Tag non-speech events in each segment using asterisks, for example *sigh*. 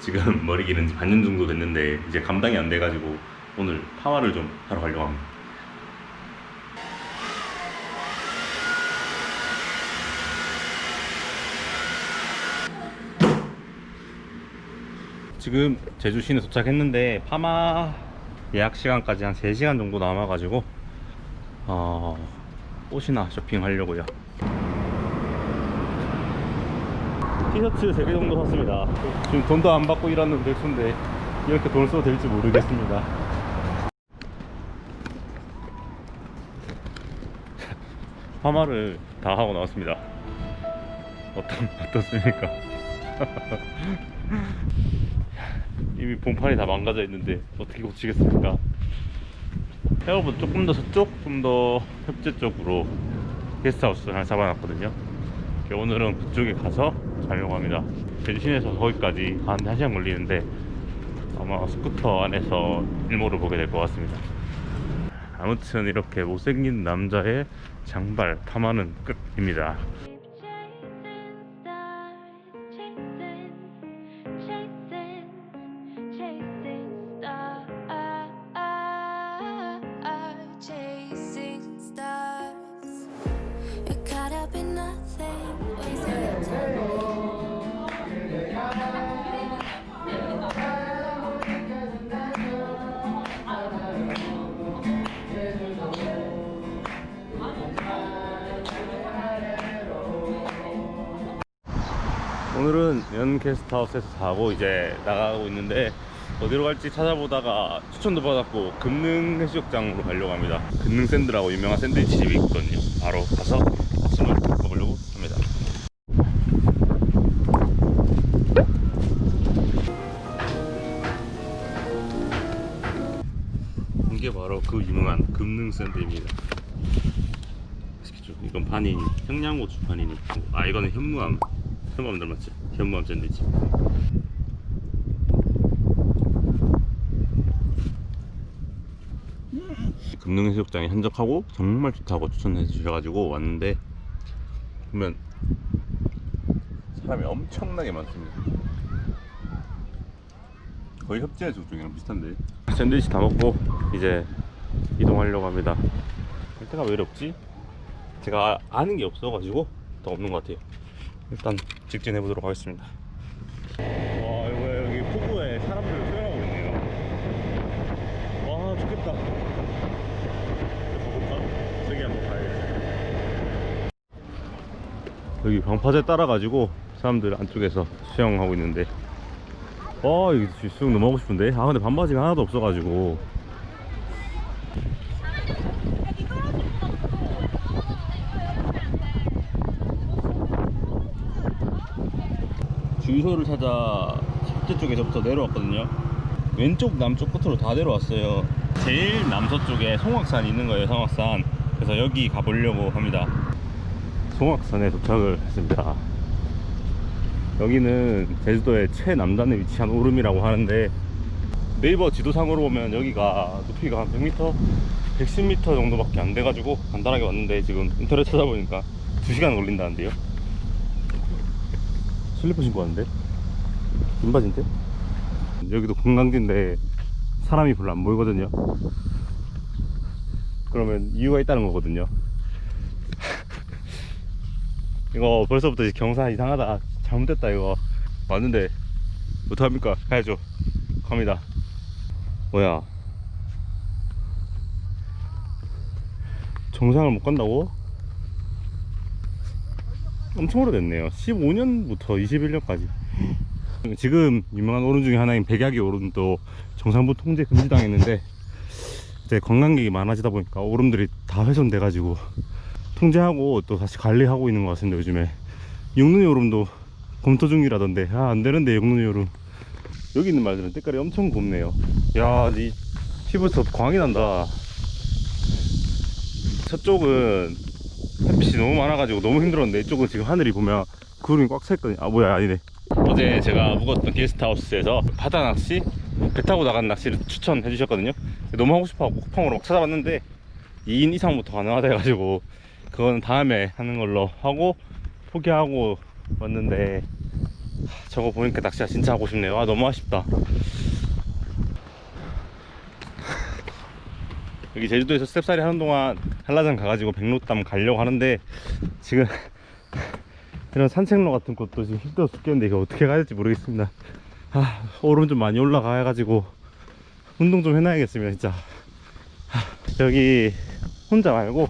지금 *laughs* 머리 기른 지 반년 정도 됐는데 이제 감당이 안 돼가지고 오늘 파마를 좀 하러 가려고 합니다. 지금 제주 시내 도착했는데 파마 예약 시간까지 한 3시간 정도 남아가지고 어, 옷이나 쇼핑하려고요. 티셔츠 3개 정도 샀습니다. 지금 돈도 안 받고 일하는 백수인데 이렇게 돈을 써도 될지 모르겠습니다. *laughs* 파마를 다 하고 나왔습니다. 어떤, 어떻습니까? *laughs* 이미 본판이 다 망가져 있는데 어떻게 고치겠습니까? 여러분 조금 더 저쪽, 좀 더 협재 쪽으로 게스트하우스 하나 잡아놨거든요. 오늘은 그쪽에 가서 자려고 합니다. 시내에서 거기까지 한 1시간 걸리는데 아마 스쿠터 안에서 일몰을 보게 될 것 같습니다. 아무튼 이렇게 못생긴 남자의 장발 파마는 끝입니다. 오늘은 연 게스트하우스에서 자고 이제 나가고 있는데 어디로 갈지 찾아보다가 추천도 받았고 금능 해수욕장으로 가려고 합니다. 금능 샌드라고 유명한 샌드위치 집이 있거든요. 바로 가서 아침을 먹으려고 합니다. 이게 바로 그 유명한 금능 샌드입니다. 이건 파니니, 청양고추 파니니. 아 이거는 현무암. 현무암 닮았지? 현무암 샌드위치. 금능해수욕장이 한적하고 정말 좋다고 추천해 주셔가지고 왔는데 보면 사람이 엄청나게 많습니다. 거의 협재해수 쪽이랑 비슷한데. 샌드위치 다 먹고 이제 이동하려고 합니다. 갈 데가 왜 이리 없지? 제가 아는 게 없어가지고 더 없는 것 같아요. 일단 직진해 보도록 하겠습니다. 와 이거 여기 폭우에 사람들 수영하고 있네요. 와 좋겠다. 가볼까? 저기 한번 가야겠다. 여기 방파제 따라가지고 사람들 안쪽에서 수영하고 있는데 와 여기 수영 너무 하고 싶은데 아 근데 반바지가 하나도 없어가지고 주유소를 찾아 십제 쪽에서부터 내려왔거든요. 왼쪽 남쪽 끝으로 다 내려왔어요. 제일 남서쪽에 송악산이 있는 거예요. 송악산. 그래서 여기 가보려고 합니다. 송악산에 도착을 했습니다. 여기는 제주도의 최남단에 위치한 오름이라고 하는데 네이버 지도상으로 보면 여기가 높이가 한 100m, 110m 정도밖에 안 돼가지고 간단하게 왔는데 지금 인터넷 찾아보니까 2시간 걸린다는데요. 슬리퍼 신고 왔는데? 긴 바지인데? 여기도 관광지인데 사람이 별로 안 보이거든요. 그러면 이유가 있다는 거거든요. *laughs* 이거 벌써부터 경사 이상하다. 잘못됐다 이거. 왔는데 어떡합니까? 가야죠. 갑니다. 뭐야? 정상을 못 간다고? 엄청 오래됐네요. 15년부터 21년까지. 지금 유명한 오름 중에 하나인 백약이 오름도 정상부 통제 금지당했는데 이제 관광객이 많아지다 보니까 오름들이 다 훼손돼 가지고 통제하고 또 다시 관리하고 있는 것 같습니다. 요즘에 육눈이 오름도 검토 중이라던데 아 안되는데 육눈이 오름 여기 있는 말들은 때깔이 엄청 곱네요. 야이 피부에서 광이 난다. 저쪽은 햇빛이 너무 많아가지고 너무 힘들었는데 이쪽은 지금 하늘이 보면 구름이 꽉 차 있거든요. 아 뭐야 아니네. 어제 제가 묵었던 게스트하우스에서 바다 낚시 배 타고 나간 낚시를 추천해 주셨거든요. 너무 하고 싶어하고 쿠팡으로 막 찾아봤는데 2인 이상부터 가능하다 해가지고 그거는 다음에 하는 걸로 하고 포기하고 왔는데 저거 보니까 낚시가 진짜 하고 싶네요. 아 너무 아쉽다. 여기 제주도에서 스텝살이 하는 동안 한라산 가가지고 백로담 가려고 하는데 지금 *laughs* 이런 산책로 같은 곳도 지금 힘들어 죽겠는데 이거 어떻게 가야 될지 모르겠습니다. 아 오름 좀 많이 올라가가지고 운동 좀 해놔야겠습니다 진짜. 아, 여기 혼자 말고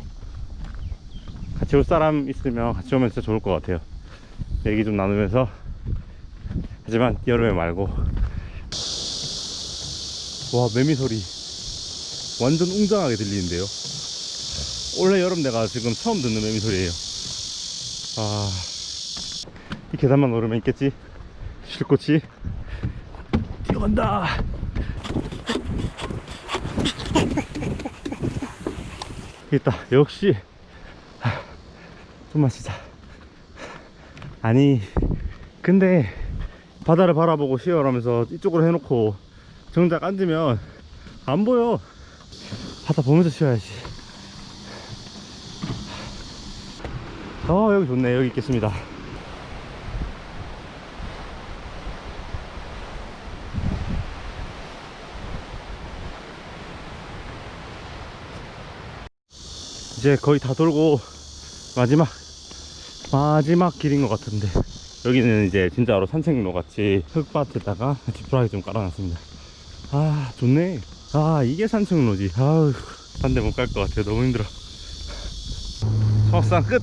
같이 올 사람 있으면 같이 오면 진짜 좋을 것 같아요. 얘기 좀 나누면서 하지만 여름에 말고 와 매미 소리 완전 웅장하게 들리는데요. 원래 여름 내가 지금 처음 듣는 매미 소리예요. 아 이 계단만 오르면 있겠지? 실꽃이? 뛰어간다! 있다 역시 하, 좀 마시자. 아니 근데 바다를 바라보고 쉬어라면서 이쪽으로 해놓고 정작 앉으면 안 보여 바다 보면서 쉬어야지. 아 여기 좋네. 여기 있겠습니다. 이제 거의 다 돌고 마지막 마지막 길인 것 같은데. 여기는 이제 진짜로 산책로 같이 흙밭에다가 *laughs* 지푸라기 좀 깔아놨습니다. 아 좋네 아 이게 산책로지. 아우 딴 데 못 갈 것 같아요. 너무 힘들어. 석산 끝